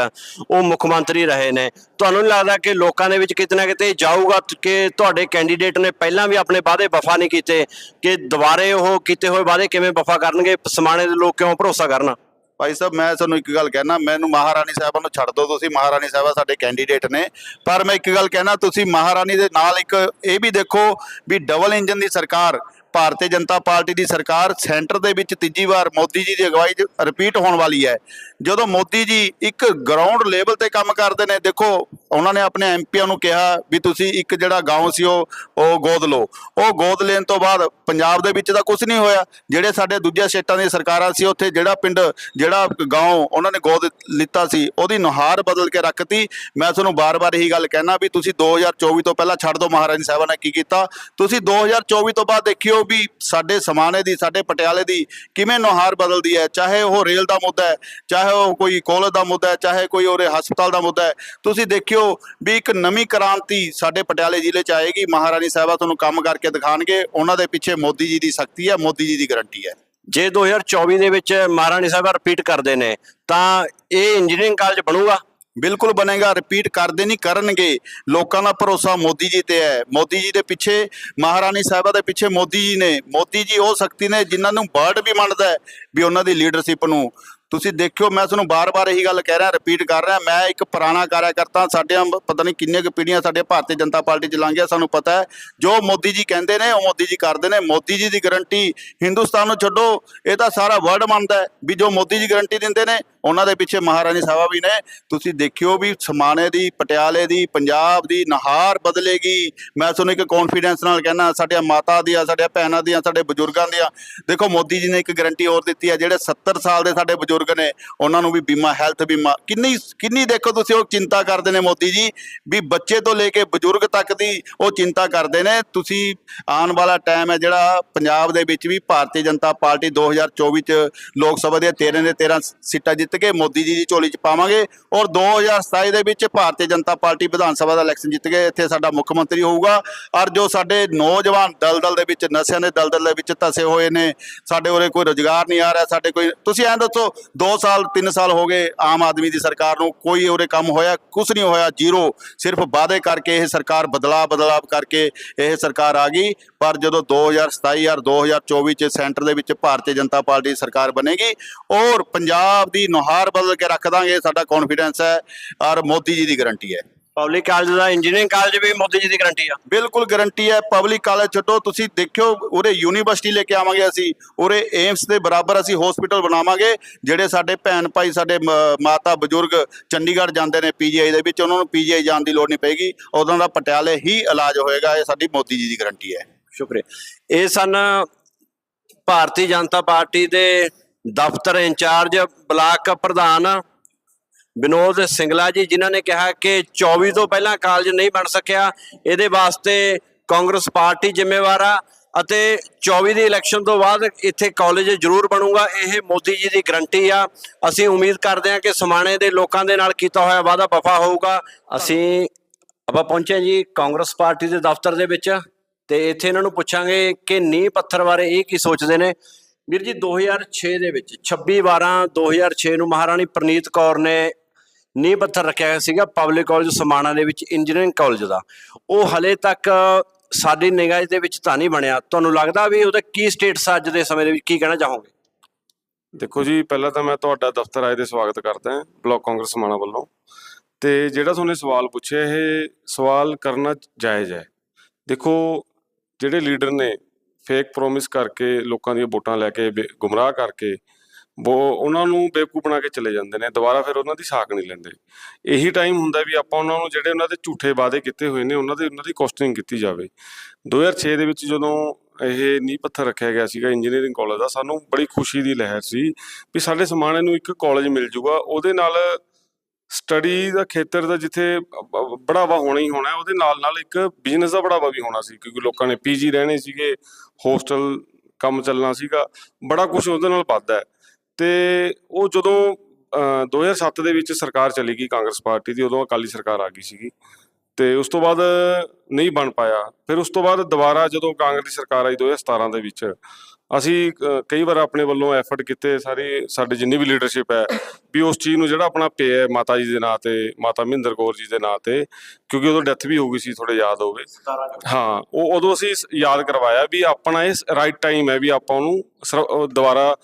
ਉਹ ਮੁੱਖ ਮੰਤਰੀ ਰਹੇ ਨੇ। ਤੁਹਾਨੂੰ ਨਹੀਂ ਲੱਗਦਾ ਕਿ ਲੋਕਾਂ ਦੇ ਵਿੱਚ ਕਿਤੇ ਨਾ ਕਿਤੇ ਜਾਊਗਾ ਕਿ ਤੁਹਾਡੇ ਕੈਂਡੀਡੇਟ ਨੇ ਪਹਿਲਾਂ ਵੀ ਆਪਣੇ ਵਾਅਦੇ ਵਫਾ ਨਹੀਂ ਕੀਤੇ, ਕਿ ਦੁਬਾਰੇ ਉਹ ਕੀਤੇ ਹੋਏ ਵਾਅਦੇ ਕਿਵੇਂ ਵਫਾ ਕਰਨਗੇ, ਸਮਾਣੇ ਦੇ ਲੋਕ ਕਿਉਂ ਭਰੋਸਾ ਕਰਨ?
ਭਾਈ ਸਾਹਿਬ, ਮੈਂ ਤੁਹਾਨੂੰ ਇੱਕ ਗੱਲ ਕਹਿਣਾ, ਮੈਨੂੰ ਮਹਾਰਾਣੀ ਸਾਹਿਬਾਂ ਨੂੰ ਛੱਡ ਦਿਓ ਤੁਸੀਂ, ਮਹਾਰਾਣੀ ਸਾਹਿਬਾ ਸਾਡੇ ਕੈਂਡੀਡੇਟ ਨੇ। ਪਰ ਮੈਂ ਇੱਕ ਗੱਲ ਕਹਿਣਾ, ਤੁਸੀਂ ਮਹਾਰਾਣੀ ਦੇ ਨਾਲ ਇੱਕ ਇਹ ਵੀ ਦੇਖੋ ਵੀ ਡਬਲ ਇੰਜਨ ਦੀ ਸਰਕਾਰ ਭਾਰਤੀ ਜਨਤਾ ਪਾਰਟੀ ਦੀ ਸਰਕਾਰ ਸੈਂਟਰ ਦੇ ਵਿੱਚ ਤੀਜੀ ਵਾਰ ਮੋਦੀ ਜੀ ਦੀ ਅਗਵਾਈ 'ਚ ਰਿਪੀਟ ਹੋਣ ਵਾਲੀ ਹੈ। ਜਦੋਂ ਮੋਦੀ ਜੀ ਇੱਕ ਗਰਾਊਂਡ ਲੈਵਲ ਤੇ ਕੰਮ ਕਰਦੇ ਨੇ ਦੇਖੋ ਉਹਨਾਂ ਨੇ ਆਪਣੇ ਐਮਪੀਆਂ ਨੂੰ ਕਿਹਾ ਵੀ ਤੁਸੀਂ ਇੱਕ ਜਿਹੜਾ گاؤں ਸੀ ਉਹ ਉਹ ਗੋਦ ਲਓ ਉਹ ਗੋਦ ਲੈਣ ਤੋਂ ਬਾਅਦ ਪੰਜਾਬ ਦੇ ਵਿੱਚ ਤਾਂ ਕੁਝ ਨਹੀਂ ਹੋਇਆ ਜਿਹੜੇ ਸਾਡੇ ਦੂਜੇ ਸਟੇਟਾਂ ਦੀਆਂ ਸਰਕਾਰਾਂ ਸੀ ਉੱਥੇ ਜਿਹੜਾ ਪਿੰਡ ਜਿਹੜਾ گاؤں ਉਹਨਾਂ ਨੇ ਗੋਦ ਲਿੱਤਾ ਸੀ ਉਹਦੀ ਨੁਹਾਰ ਬਦਲ ਕੇ ਰੱਖਤੀ ਮੈਂ ਤੁਹਾਨੂੰ ਬਾਰ-ਬਾਰ ਇਹੀ ਗੱਲ ਕਹਿਣਾ ਵੀ ਤੁਸੀਂ 2024 ਤੋਂ ਪਹਿਲਾਂ ਛੱਡ ਦਿਓ ਮਹਾਰਾਣੀ ਸਾਹਿਬਾਂ ਨੇ ਕੀ ਕੀਤਾ ਤੁਸੀਂ 2024 ਤੋਂ ਬਾਅਦ ਦੇਖਿਓ ਵੀ ਸਾਡੇ ਸਮਾਣੇ ਦੀ ਸਾਡੇ ਪਟਿਆਲੇ ਦੀ ਕਿਵੇਂ ਨੁਹਾਰ ਬਦਲਦੀ ਹੈ ਚਾਹੇ ਉਹ ਰੇਲ ਦਾ ਮੁੱਦਾ ਹੈ ਚਾਹੇ ਉਹ ਕੋਈ ਕਾਲਜ ਦਾ ਮੁੱਦਾ ਹੈ ਚਾਹੇ ਕੋਈ ਉਹਦੇ ਹਸਪਤਾਲ ਦਾ ਮੁੱਦਾ ਹੈ ਤੁਸੀਂ ਦੇਖਿਓ ਵੀ ਇੱਕ ਨਵੀਂ ਕ੍ਰਾਂਤੀ ਸਾਡੇ ਪਟਿਆਲੇ ਜ਼ਿਲ੍ਹੇ 'ਚ ਆਏਗੀ ਮਹਾਰਾਣੀ ਸਾਹਿਬਾ ਤੁਹਾਨੂੰ ਕੰਮ ਕਰਕੇ ਦਿਖਾਣਗੇ ਉਹਨਾਂ ਦੇ ਪਿੱਛੇ ਮੋਦੀ ਜੀ ਦੀ ਸ਼ਕਤੀ ਹੈ ਮੋਦੀ ਜੀ ਦੀ ਗਾਰੰਟੀ ਹੈ।
ਜੇ 2024 ਦੇ ਵਿੱਚ ਮਹਾਰਾਣੀ ਸਾਹਿਬਾ ਰਿਪੀਟ ਕਰਦੇ ਨੇ ਤਾਂ ਇਹ ਇੰਜੀਨੀਅਰਿੰਗ ਕਾਲਜ ਬਣੂਗਾ?
ਬਿਲਕੁਲ ਬਣੇਗਾ ਰਿਪੀਟ ਕਰਦੇ ਨਹੀਂ ਕਰਨਗੇ। ਲੋਕਾਂ ਦਾ ਭਰੋਸਾ ਮੋਦੀ ਜੀ ਤੇ ਹੈ। ਮੋਦੀ ਜੀ ਦੇ ਪਿੱਛੇ ਮਹਾਰਾਣੀ ਸਾਹਿਬਾ ਦੇ ਪਿੱਛੇ ਮੋਦੀ ਜੀ ਨੇ ਮੋਦੀ ਜੀ ਉਹ ਸ਼ਕਤੀ ਨੇ ਜਿਨ੍ਹਾਂ ਨੂੰ ਵਰਡ ਵੀ ਮੰਨਦਾ ਹੈ ਵੀ ਉਹਨਾਂ ਦੀ ਲੀਡਰਸ਼ਿਪ ਨੂੰ। ਤੁਸੀਂ ਦੇਖਿਓ, ਮੈਂ ਤੁਹਾਨੂੰ ਬਾਰ-ਬਾਰ ਇਹੀ ਗੱਲ ਕਹਿ ਰਿਹਾ ਰਿਪੀਟ ਕਰ ਰਿਹਾ, ਮੈਂ ਇੱਕ ਪੁਰਾਣਾ ਕਾਰਿਆਕਰਤਾ ਸਾਡਿਆਂ ਪਤਾ ਨਹੀਂ ਕਿੰਨੇ ਕੁ ਪੀੜ੍ਹੀਆਂ ਸਾਡੇ ਭਾਰਤੀ ਜਨਤਾ ਪਾਰਟੀ ਚ ਲੰਘ ਗਿਆ, ਸਾਨੂੰ ਪਤਾ ਹੈ। ਜੋ ਮੋਦੀ ਜੀ ਕਹਿੰਦੇ ਨੇ, ਉਹ ਮੋਦੀ ਜੀ ਕਰਦੇ ਨੇ। ਮੋਦੀ ਜੀ ਦੀ ਗਰੰਟੀ ਹਿੰਦੁਸਤਾਨ ਨੂੰ ਛੱਡੋ, ਇਹ ਤਾਂ ਸਾਰਾ ਵਰਲਡ ਮੰਨਦਾ ਹੈ ਵੀ ਜੋ ਮੋਦੀ ਜੀ ਗਰੰਟੀ ਦਿੰਦੇ ਨੇ ਉਹਨਾਂ ਦੇ ਪਿੱਛੇ ਮਹਾਰਾਣੀ ਸਾਹਿਬਾ ਵੀ ਨੇ। ਤੁਸੀਂ ਦੇਖਿਓ ਵੀ ਸਮਾਣੇ ਦੀ, ਪਟਿਆਲੇ ਦੀ, ਪੰਜਾਬ ਦੀ ਨਹਾਰ ਬਦਲੇਗੀ। ਮੈਂ ਤੁਹਾਨੂੰ ਇੱਕ ਕੌਨਫੀਡੈਂਸ ਨਾਲ ਕਹਿਣਾ ਸਾਡੀਆਂ ਮਾਤਾ ਦੀਆਂ, ਸਾਡੀਆਂ ਭੈਣਾਂ ਦੀਆਂ, ਸਾਡੇ ਬਜ਼ੁਰਗਾਂ ਦੀਆਂ। ਦੇਖੋ, ਮੋਦੀ ਜੀ ਨੇ ਇੱਕ ਗਾਰੰਟੀ ਹੋਰ ਦਿੱਤੀ ਹੈ, ਜਿਹੜੇ 70 ਸਾਲ ਦੇ ਸਾਡੇ ਬਜ਼ੁਰਗ ਨੇ, ਉਹਨਾਂ ਨੂੰ ਵੀ ਬੀਮਾ ਹੈਲਥ ਬੀਮਾ। ਕਿੰਨੀ ਕਿੰਨੀ ਦੇਖੋ ਤੁਸੀਂ ਉਹ ਚਿੰਤਾ ਕਰਦੇ ਨੇ ਮੋਦੀ ਜੀ, ਵੀ ਬੱਚੇ ਤੋਂ ਲੈ ਕੇ ਬਜ਼ੁਰਗ ਤੱਕ ਦੀ ਉਹ ਚਿੰਤਾ ਕਰਦੇ ਨੇ। ਤੁਸੀਂ ਆਉਣ ਵਾਲਾ ਟਾਈਮ ਹੈ ਜਿਹੜਾ ਪੰਜਾਬ ਦੇ ਵਿੱਚ ਵੀ ਭਾਰਤੀ ਜਨਤਾ ਪਾਰਟੀ 2024 ਚ ਲੋਕ ਸਭਾ ਦੀਆਂ 13 ਦੇ 13 ਸੀਟਾਂ ਜਿੱਤ ਜਿੱਤ ਕੇ ਮੋਦੀ ਜੀ ਦੀ ਝੋਲੀ ਚ ਪਾਵਾਂਗੇ ਔਰ 2027 ਦੇ ਵਿੱਚ ਭਾਰਤੀ ਜਨਤਾ ਪਾਰਟੀ ਵਿਧਾਨ ਸਭਾ ਦਾ ਇਲੈਕਸ਼ਨ ਜਿੱਤ ਕੇ ਇੱਥੇ ਸਾਡਾ ਮੁੱਖ ਮੰਤਰੀ ਹੋਊਗਾ। ਔਰ ਜੋ ਸਾਡੇ ਨੌਜਵਾਨ ਦਲਦਲ ਦੇ ਵਿੱਚ ਨਸ਼ਿਆਂ ਦੇ ਦਲਦਲ ਦੇ ਵਿੱਚ ਧਸੇ ਹੋਏ ਨੇ, ਸਾਡੇ ਉਰੇ ਕੋਈ ਰੋਜ਼ਗਾਰ ਨਹੀਂ ਆ ਰਿਹਾ, ਸਾਡੇ ਕੋਈ ਤੁਸੀਂ ਐਂ ਦੱਸੋ 2 ਸਾਲ 3 ਸਾਲ ਹੋ ਗਏ ਆਮ ਆਦਮੀ ਦੀ ਸਰਕਾਰ ਨੂੰ ਕੋਈ ਉਰੇ ਕੰਮ ਹੋਇਆ ਕੁਝ ਨਹੀਂ ਹੋਇਆ, ਜ਼ੀਰੋ। ਸਿਰਫ ਵਾਅਦੇ ਕਰਕੇ ਇਹ ਸਰਕਾਰ ਬਦਲਾਅ ਬਦਲਾਅ ਕਰਕੇ ਇਹ ਸਰਕਾਰ ਆ ਗਈ। ਪਰ ਜਦੋਂ 2027 ਔਰ 2024 ਚ ਸੈਂਟਰ ਦੇ ਵਿੱਚ ਭਾਰਤੀ ਜਨਤਾ ਪਾਰਟੀ ਦੀ ਸਰਕਾਰ ਬਣੇਗੀ ਔਰ ਪੰਜਾਬ ਦੀ ਨੁਹਾਰ ਬਦਲ ਕੇ ਰੱਖ ਦਾਂਗੇ ਸਾਡਾ ਕੌਨਫੀਡੈਂਸ ਹੈ ਔਰ ਮੋਦੀ ਜੀ ਦੀ ਗਾਰੰਟੀ ਹੈ।
ਪਬਲਿਕ ਕਾਲਜ ਦਾ ਇੰਜੀਨੀਅਰਿੰਗ ਕਾਲਜ ਵੀ ਮੋਦੀ ਜੀ ਦੀ ਗਾਰੰਟੀ ਆ।
ਬਿਲਕੁਲ ਗਾਰੰਟੀ ਹੈ ਪਬਲਿਕ ਕਾਲਜ ਛੱਡੋ ਤੁਸੀਂ ਦੇਖਿਓ ਉਰੇ ਯੂਨੀਵਰਸਿਟੀ ਲੈ ਕੇ ਆਵਾਂਗੇ ਅਸੀਂ ਉਰੇ ਏਮਸ ਦੇ ਬਰਾਬਰ ਅਸੀਂ ਹਸਪੀਟਲ ਬਣਾਵਾਂਗੇ ਜਿਹੜੇ ਸਾਡੇ ਭੈਣ ਭਾਈ ਸਾਡੇ ਮਾਤਾ ਬਜ਼ੁਰਗ ਚੰਡੀਗੜ੍ਹ ਜਾਂਦੇ ਨੇ ਪੀਜੀਆਈ ਦੇ ਵਿੱਚ ਉਹਨਾਂ ਨੂੰ ਪੀਜੀਆਈ ਜਾਣ ਦੀ ਲੋੜ ਨਹੀਂ ਪਏਗੀ ਉਹਨਾਂ ਦਾ ਪਟਿਆਲੇ ਹੀ ਇਲਾਜ ਹੋਏਗਾ ਇਹ ਸਾਡੀ ਮੋਦੀ ਜੀ ਦੀ ਗਾਰੰਟੀ ਹੈ।
ਸ਼ੁਕਰੀਆ। ਇਹ ਸਨ ਭਾਰਤੀ ਜਨਤਾ ਪਾਰਟੀ ਦੇ ਦਫ਼ਤਰ ਇੰਚਾਰਜ ਬਲਾਕ ਪ੍ਰਧਾਨ ਵਿਨੋਦ ਸਿੰਗਲਾ ਜੀ, ਜਿਨ੍ਹਾਂ ਨੇ ਕਿਹਾ ਕਿ 24 ਤੋਂ ਪਹਿਲਾਂ ਕਾਲਜ ਨਹੀਂ ਬਣ ਸਕਿਆ। ਇਹਦੇ ਵਾਸਤੇ ਕਾਂਗਰਸ ਪਾਰਟੀ ਜ਼ਿੰਮੇਵਾਰ ਆ ਅਤੇ 24 ਦੀ ਇਲੈਕਸ਼ਨ ਤੋਂ ਬਾਅਦ ਇੱਥੇ ਕਾਲਜ ਜ਼ਰੂਰ ਬਣੂਗਾ। ਇਹ ਮੋਦੀ ਜੀ ਦੀ ਗਰੰਟੀ ਆ। ਅਸੀਂ ਉਮੀਦ ਕਰਦੇ ਹਾਂ ਕਿ ਸਮਾਣੇ ਦੇ ਲੋਕਾਂ ਦੇ ਨਾਲ ਕੀਤਾ ਹੋਇਆ ਵਾਅਦਾ ਵਫਾ ਹੋਊਗਾ। ਅਸੀਂ ਆਪਾਂ ਪਹੁੰਚੇ ਜੀ ਕਾਂਗਰਸ ਪਾਰਟੀ ਦੇ ਦਫ਼ਤਰ ਦੇ ਵਿੱਚ ਤੇ ਇੱਥੇ ਇਹਨਾਂ ਨੂੰ ਪੁੱਛਾਂਗੇ ਕਿ ਨੀਂਹ ਪੱਥਰ ਬਾਰੇ ਇਹ ਕੀ ਸੋਚਦੇ ਨੇ। ਵੀਰ ਜੀ 2006 ਦੇ ਵਿੱਚ 26 12 2006 ਨੂੰ ਮਹਾਰਾਣੀ ਪ੍ਰਨੀਤ ਕੌਰ ਨੇ ਨੀਂਹ ਪੱਥਰ ਰੱਖਿਆ ਹੋਇਆ ਸੀਗਾ ਪਬਲਿਕ ਕਾਲਜ ਸਮਾਣਾ ਦੇ ਵਿੱਚ ਇੰਜੀਨੀਅਰਿੰਗ ਕਾਲਜ ਦਾ। ਉਹ ਹਲੇ ਤੱਕ ਸਾਡੀ ਨਿਗਾਹ ਦੇ ਵਿੱਚ ਤਾਂ ਨਹੀਂ ਬਣਿਆ। ਤੁਹਾਨੂੰ ਲੱਗਦਾ ਵੀ ਉਹਦਾ ਕੀ ਸਟੇਟਸ ਅੱਜ ਦੇ ਸਮੇਂ ਦੇ ਵਿੱਚ? ਕੀ ਕਹਿਣਾ ਚਾਹੋਗੇ?
ਦੇਖੋ ਜੀ, ਪਹਿਲਾਂ ਤਾਂ ਮੈਂ ਤੁਹਾਡਾ ਦਫ਼ਤਰ ਆਏ ਦੇ ਸਵਾਗਤ ਕਰਦਾ ਹਾਂ ਬਲਾਕ ਕਾਂਗਰਸ ਸਮਾਣਾ ਵੱਲੋਂ। ਤੇ ਜਿਹੜਾ ਤੁਹਾਨੂੰ ਸਵਾਲ ਪੁੱਛਿਆ, ਇਹ ਸਵਾਲ ਕਰਨਾ ਜਾਇਜ਼ ਹੈ। ਦੇਖੋ, ਜਿਹੜੇ ਲੀਡਰ ਨੇ ਫੇਕ ਪ੍ਰੋਮਿਸ ਕਰਕੇ ਲੋਕਾਂ ਦੀਆਂ ਵੋਟਾਂ ਲੈ ਕੇ ਬੇ- ਗੁੰਮਰਾਹ ਕਰਕੇ ਉਹ ਉਹਨਾਂ ਨੂੰ ਬੇਵਕੂਫ ਬਣਾ ਕੇ ਚਲੇ ਜਾਂਦੇ ਨੇ, ਦੁਬਾਰਾ ਫਿਰ ਉਹਨਾਂ ਦੀ ਸਾਖ ਨਹੀਂ ਲੈਂਦੇ। ਇਹੀ ਟਾਈਮ ਹੁੰਦਾ ਵੀ ਆਪਾਂ ਉਹਨਾਂ ਨੂੰ ਜਿਹੜੇ ਉਹਨਾਂ ਦੇ ਝੂਠੇ ਵਾਅਦੇ ਕੀਤੇ ਹੋਏ ਨੇ, ਉਹਨਾਂ ਦੇ ਉਹਨਾਂ ਦੀ ਕੋਸਟਿੰਗ ਕੀਤੀ ਜਾਵੇ। 2006 ਦੇ ਵਿੱਚ ਜਦੋਂ ਇਹ ਨੀਂਹ ਪੱਥਰ ਰੱਖਿਆ ਗਿਆ ਸੀਗਾ ਇੰਜੀਨੀਅਰਿੰਗ ਕਾਲਜ ਦਾ, ਸਾਨੂੰ ਬੜੀ ਖੁਸ਼ੀ ਦੀ ਲਹਿਰ ਸੀ ਵੀ ਸਾਡੇ ਸਮਾਣੇ ਨੂੰ ਇੱਕ ਕਾਲਜ ਮਿਲ ਜੂਗਾ, ਉਹਦੇ ਨਾਲ ਸਟੱਡੀ ਦਾ ਖੇਤਰ ਦਾ ਜਿੱਥੇ ਬੜਾਵਾ ਹੋਣਾ ਹੀ ਹੋਣਾ ਉਹਦੇ ਨਾਲ ਨਾਲ ਇੱਕ ਬਿਜ਼ਨਸ ਦਾ ਬੜਾਵਾ ਵੀ ਹੋਣਾ ਸੀ ਕਿਉਂਕਿ ਲੋਕਾਂ ਨੇ ਪੀਜੀ ਰਹਿਣੇ ਸੀਗੇ ਹੋਸਟਲ ਕੰਮ ਚੱਲਣਾ ਸੀਗਾ ਬੜਾ ਕੁਝ ਉਹਦੇ ਨਾਲ ਵੱਧਦਾ ਹੈ। ਤੇ ਉਹ ਜਦੋਂ ਅ, 2007 ਦੇ ਵਿੱਚ ਸਰਕਾਰ ਚਲੀ ਗਈ ਕਾਂਗਰਸ ਪਾਰਟੀ ਦੀ ਉਦੋਂ ਅਕਾਲੀ ਸਰਕਾਰ ਆ ਗਈ ਸੀਗੀ। ਤੇ ਉਸ ਤੋਂ ਬਾਅਦ ਨਹੀਂ ਬਣ ਪਾਇਆ। ਫਿਰ ਉਸ ਤੋਂ ਬਾਅਦ ਦੁਬਾਰਾ ਜਦੋਂ ਕਾਂਗਰਸ ਦੀ ਸਰਕਾਰ ਆਈ 2017 ਦੇ ਵਿੱਚ ਅਸੀਂ ਕਈ ਵਾਰ ਆਪਣੇ ਵੱਲੋਂ ਐਫਰਟ ਕੀਤੇ ਸਾਰੀ ਸਾਡੇ ਜਿੰਨੀ ਵੀ ਲੀਡਰਸ਼ਿਪ ਹੈ ਵੀ ਉਸ ਚੀਜ਼ ਨੂੰ ਜਿਹੜਾ ਆਪਣਾ ਪੇ ਹੈ ਮਾਤਾ ਜੀ ਦੇ ਨਾਂ ਤੇ ਮਾਤਾ ਮਹਿੰਦਰ ਕੌਰ ਜੀ ਦੇ ਨਾਂ ਤੇ ਕਿਉਂਕਿ ਉਦੋਂ ਡੈਥ ਵੀ ਹੋ ਗਈ ਸੀ ਥੋੜੇ ਯਾਦ ਹੋਵੇ। ਹਾਂ ਉਹ ਉਦੋਂ ਅਸੀਂ ਯਾਦ ਕਰਵਾਇਆ ਵੀ ਆਪਣਾ ਇਹ ਰਾਈਟ ਟਾਈਮ ਹੈ ਵੀ ਆਪਾਂ ਉਹਨੂੰ ਦੁਬਾਰਾ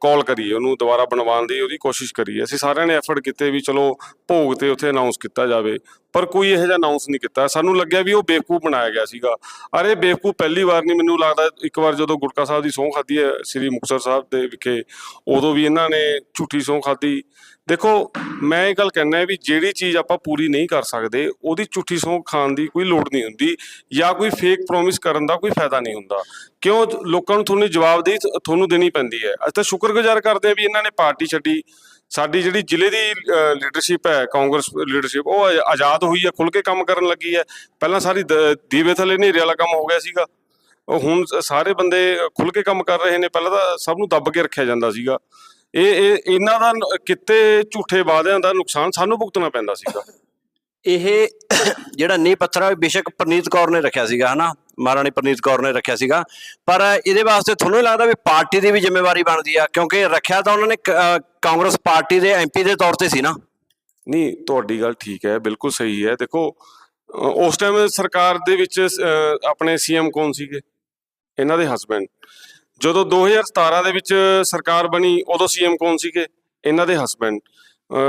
ਕਾਲ ਕਰੀਏ ਉਹਨੂੰ ਦੁਬਾਰਾ ਬਣਵਾਉਣ ਦੀ ਉਹਦੀ ਕੋਸ਼ਿਸ਼ ਕਰੀਏ ਅਸੀਂ ਸਾਰਿਆਂ ਨੇ ਐਫਰਟ ਕੀਤੇ ਵੀ ਚਲੋ ਭੋਗ ਤੇ ਉੱਥੇ ਅਨਾਉਂਸ ਕੀਤਾ ਜਾਵੇ, ਪਰ ਕੋਈ ਇਹੋ ਜਿਹਾ ਅਨਾਉਂਸ ਨਹੀਂ ਕੀਤਾ। ਸਾਨੂੰ ਲੱਗਿਆ ਵੀ ਉਹ ਬੇਵਕੂਫ ਬਣਾਇਆ ਗਿਆ ਸੀਗਾ। ਅਰੇ ਬੇਵਕੂਫ ਪਹਿਲੀ ਵਾਰ ਨਹੀਂ, ਮੈਨੂੰ ਲੱਗਦਾ ਇੱਕ ਵਾਰ ਜਦੋਂ ਗੁਟਕਾ ਸਾਹਿਬ ਦੀ ਸਹੁੰ ਖਾਧੀ ਹੈ, ਸ੍ਰੀ ਮੁਕਤਸਰ ਸਾਹਿਬ ਦੇ ਵਿਖੇ, ਉਦੋਂ ਵੀ ਇਹਨਾਂ ਨੇ ਝੂਠੀ ਸਹੁੰ ਖਾਧੀ। ਦੇਖੋ, ਮੈਂ ਇਹ ਗੱਲ ਕਹਿਣਾ ਹੈ ਵੀ ਜਿਹੜੀ ਚੀਜ਼ ਆਪਾਂ ਪੂਰੀ ਨਹੀਂ ਕਰ ਸਕਦੇ, ਉਹਦੀ ਝੂਠੀ ਸਹੁੰ ਖਾਣ ਦੀ ਕੋਈ ਲੋੜ ਨਹੀਂ ਹੁੰਦੀ, ਜਾਂ ਕੋਈ ਫੇਕ ਪ੍ਰੋਮਿਸ ਕਰਨ ਦਾ ਕੋਈ ਫਾਇਦਾ ਨਹੀਂ ਹੁੰਦਾ। ਕਿਉਂ ਲੋਕਾਂ ਨੂੰ ਤੁਹਾਨੂੰ ਜਵਾਬਦੇਹੀ ਤੁਹਾਨੂੰ ਦੇਣੀ ਪੈਂਦੀ ਹੈ? ਅਸੀਂ ਤਾਂ ਸ਼ੁਕਰਗੁਜ਼ਾਰ ਕਰਦੇ ਹਾਂ ਵੀ ਇਹਨਾਂ ਨੇ ਪਾਰਟੀ ਛੱਡੀ। ਸਾਡੀ ਜਿਹੜੀ ਜ਼ਿਲ੍ਹੇ ਦੀ ਲੀਡਰਸ਼ਿਪ ਹੈ, ਕਾਂਗਰਸ ਲੀਡਰਸ਼ਿਪ ਉਹ ਆਜ਼ਾਦ ਹੋਈ ਹੈ ਖੁੱਲ ਕੇ ਕੰਮ ਕਰਨ ਲੱਗੀ ਹੈ। ਪਹਿਲਾਂ ਸਾਰੀ ਦੀਵੇ ਥੱਲੇ ਹਨੇਰੇ ਵਾਲਾ ਕੰਮ ਹੋ ਗਿਆ ਸੀਗਾ। ਉਹ ਹੁਣ ਸਾਰੇ ਬੰਦੇ ਖੁੱਲ ਕੇ ਕੰਮ ਕਰ ਰਹੇ ਨੇ। ਪਹਿਲਾਂ ਤਾਂ ਸਭ ਨੂੰ ਦੱਬ ਕੇ ਰੱਖਿਆ ਜਾਂਦਾ ਸੀਗਾ। ਇਹ ਇਹ ਇਹਨਾਂ ਦਾ ਨ- ਕਿਤੇ ਝੂਠੇ ਵਾਅਦਿਆਂ ਦਾ ਨੁਕਸਾਨ ਸਾਨੂੰ ਭੁਗਤਣਾ ਪੈਂਦਾ ਸੀਗਾ।
ਇਹ ਜਿਹੜਾ ਨੀਂਹ ਪੱਥਰ ਆ ਬੇਸ਼ੱਕ ਪ੍ਰਨੀਤ ਕੌਰ ਨੇ ਰੱਖਿਆ ਸੀਗਾ ਹਨਾ? ਮਹਾਰਾਣੀ ਪ੍ਰਨੀਤ ਕੌਰ ਨੇ ਰੱਖਿਆ ਸੀਗਾ। ਪਰ ਇਹਦੇ ਵਾਸਤੇ ਤੁਹਾਨੂੰ ਨਹੀਂ ਲੱਗਦਾ ਵੀ ਪਾਰਟੀ ਦੀ ਵੀ ਜ਼ਿੰਮੇਵਾਰੀ ਬਣਦੀ ਆ? ਕਿਉਂਕਿ ਰੱਖਿਆ ਤਾਂ ਉਹਨਾਂ ਨੇ ਕ- ਅਹ ਕਾਂਗਰਸ ਪਾਰਟੀ ਦੇ ਐਮਪੀ ਦੇ ਤੌਰ ਤੇ ਸੀ ਨਾ?
ਨਹੀਂ ਤੁਹਾਡੀ ਗੱਲ ਠੀਕ ਹੈ ਬਿਲਕੁਲ ਸਹੀ ਹੈ। ਦੇਖੋ ਅ, ਉਸ ਟਾਈਮ ਸਰਕਾਰ ਦੇ ਵਿੱਚ ਅ, ਆਪਣੇ ਸੀਐਮ ਕੌਣ ਸੀਗੇ? ਇਹਨਾਂ ਦੇ ਹਸਬੰਡ ਜਦੋਂ 2017 ਦੇ ਵਿੱਚ ਸਰਕਾਰ ਬਣੀ, ਉਦੋਂ ਸੀਐਮ ਕੌਣ ਸੀਗੇ? ਇਹਨਾਂ ਦੇ ਹਸਬੰਡ